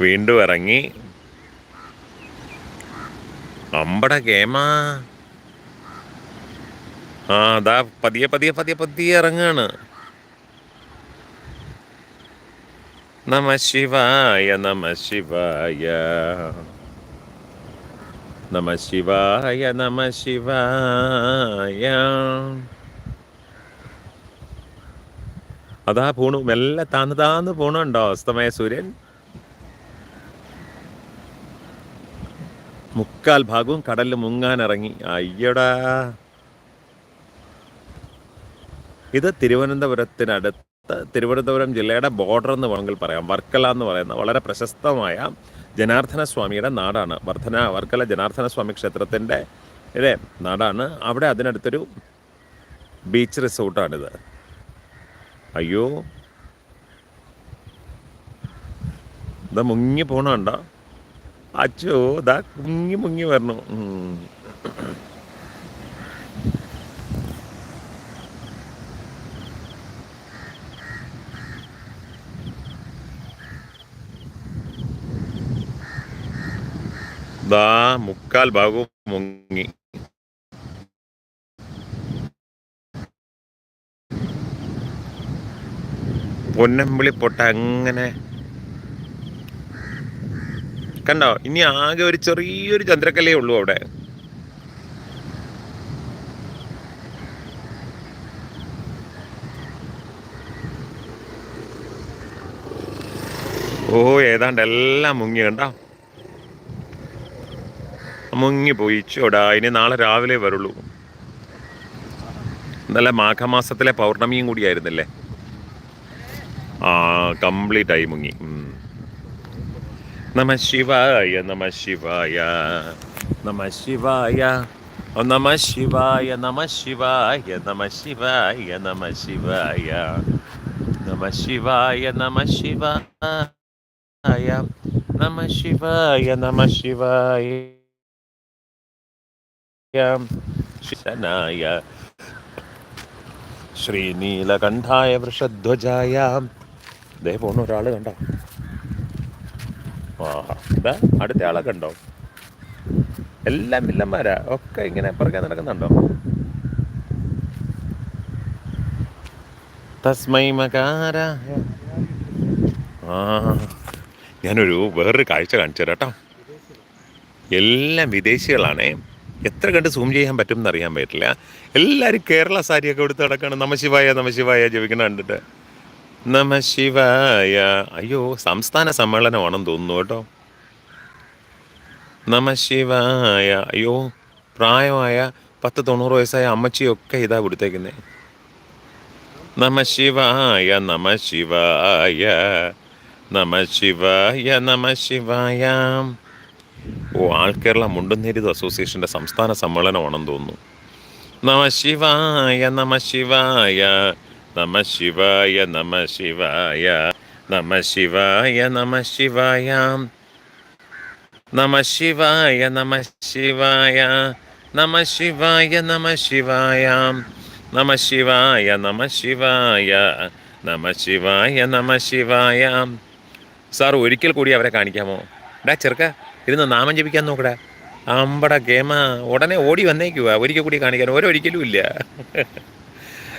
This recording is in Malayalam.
വീണ്ടും ഇറങ്ങി. അമ്പട ഗേമാ. ആ അതാ പതിയെ പതിയെ പതിയെ പതിയെ ഇറങ്ങാണ്. നമ ശിവായ നമ ശിവായ. നമ ശിവായ നമ ശിവായ. അതാ പോണു. മെല്ലെ താന്ന് താന്ന് പോണുണ്ടോ അസ്തമയ സൂര്യൻ? മുക്കാൽ ഭാഗവും കടലിൽ മുങ്ങാൻ ഇറങ്ങി. അയ്യടാ. ഇത് തിരുവനന്തപുരത്തിനടുത്ത് തിരുവനന്തപുരം ജില്ലയുടെ ബോർഡർ എന്ന് വേണമെങ്കിൽ പറയാം. വർക്കല എന്ന് പറയുന്ന വളരെ പ്രശസ്തമായ ജനാർദ്ദന സ്വാമിയുടെ നാടാണ്. വർധന വർക്കല ജനാർദ്ദന സ്വാമി ക്ഷേത്രത്തിന്റെ നാടാണ്. അവിടെ അതിനടുത്തൊരു ബീച്ച് റിസോർട്ടാണിത് അയ്യോ. ഇത് മുങ്ങി പോണുണ്ടോ അച്ചോ ദാ മുങ്ങി മുങ്ങി വരണു. ദാ മുക്കാൽ ഭാഗവും മുങ്ങി പൊന്നമ്പിളി പൊട്ട അങ്ങനെ കണ്ടോ? ഇനി ആകെ ഒരു ചെറിയൊരു ചന്ദ്രക്കല്ലേ ഉള്ളൂ അവിടെ. ഓ ഏതാണ്ട് എല്ലാം മുങ്ങി കണ്ടോ? മുങ്ങി പോയി ചോടാ ഇനി നാളെ രാവിലെ വരുള്ളൂ. ഇന്നലെ മാഘമാസത്തിലെ പൗർണമിയും കൂടിയായിരുന്നില്ലേ ആ കംപ്ലീറ്റ് ആയി മുങ്ങി. നമ ശിവായ നമ ശിവായ നമ ശിവായ ഓ നമ ശിവായ നമ ശിവായ നമ ശിവായ നമ ശിവായ നമ ശിവായ നമ ശിവായ നമ ശിവായ നമ ശിവായ ശിവനായ ശ്രീനീലകണ്ഠായ വൃഷധ്വജായ ദേ പോണ ഒരാൾ കണ്ടോ? ആഹാ. അടുത്ത ആളൊക്കെ ഉണ്ടോ എല്ലാം വില്ലന്മാരാ. ഒക്കെ ഇങ്ങനെ പുറകെ നടക്കുന്നുണ്ടോ? ഞാനൊരു വേറൊരു കാഴ്ച കാണിച്ചു തരാം കേട്ടോ. എല്ലാം വിദേശികളാണേ. എത്ര കണ്ട് സൂം ചെയ്യാൻ പറ്റും എന്ന് അറിയാൻ പറ്റില്ല. എല്ലാവരും കേരള സാരിയൊക്കെ എടുത്ത് നടക്കാണ്. നമശിവായ നമശിവായ ജപിക്കണ കണ്ടിട്ട്. നമശിവായ അയ്യോ സംസ്ഥാന സമ്മേളനമാണെന്ന് തോന്നുന്നു കേട്ടോ. നമ ശിവായ. അയ്യോ പ്രായമായ പത്ത് തൊണ്ണൂറ് വയസ്സായ അമ്മച്ചിയൊക്കെ ഇതാ കൊടുത്തേക്കുന്നത് നമ ശിവായ നമ ശിവായ. ഓ ആൾ കേരള മുണ്ടുന്നേരിത് അസോസിയേഷന്റെ സംസ്ഥാന സമ്മേളനമാണെന്ന് തോന്നുന്നു. നമ ശിവായ നമ ശിവായ. നമ ശിവായ നമ ശിവായ നമ ശിവായ നമ ശിവായ നമ ശിവായ നമ ശിവായ നമ ശിവായ നമ ശിവായ നമ ശിവായ നമ ശിവായ നമ ശിവായ നമ ശിവായ സാർ ഒരിക്കൽ കൂടി അവരെ കാണിക്കാമോ? ഡാ ചെറുക്ക ഇരുന്ന് നാമം ജപിക്കാൻ നോക്കടാ. അമ്പട ഗേമ ഉടനെ ഓടി വന്നേക്കുക ഒരിക്കൽ കൂടി കാണിക്കാൻ ഓരോരിക്കലും ഇല്ല.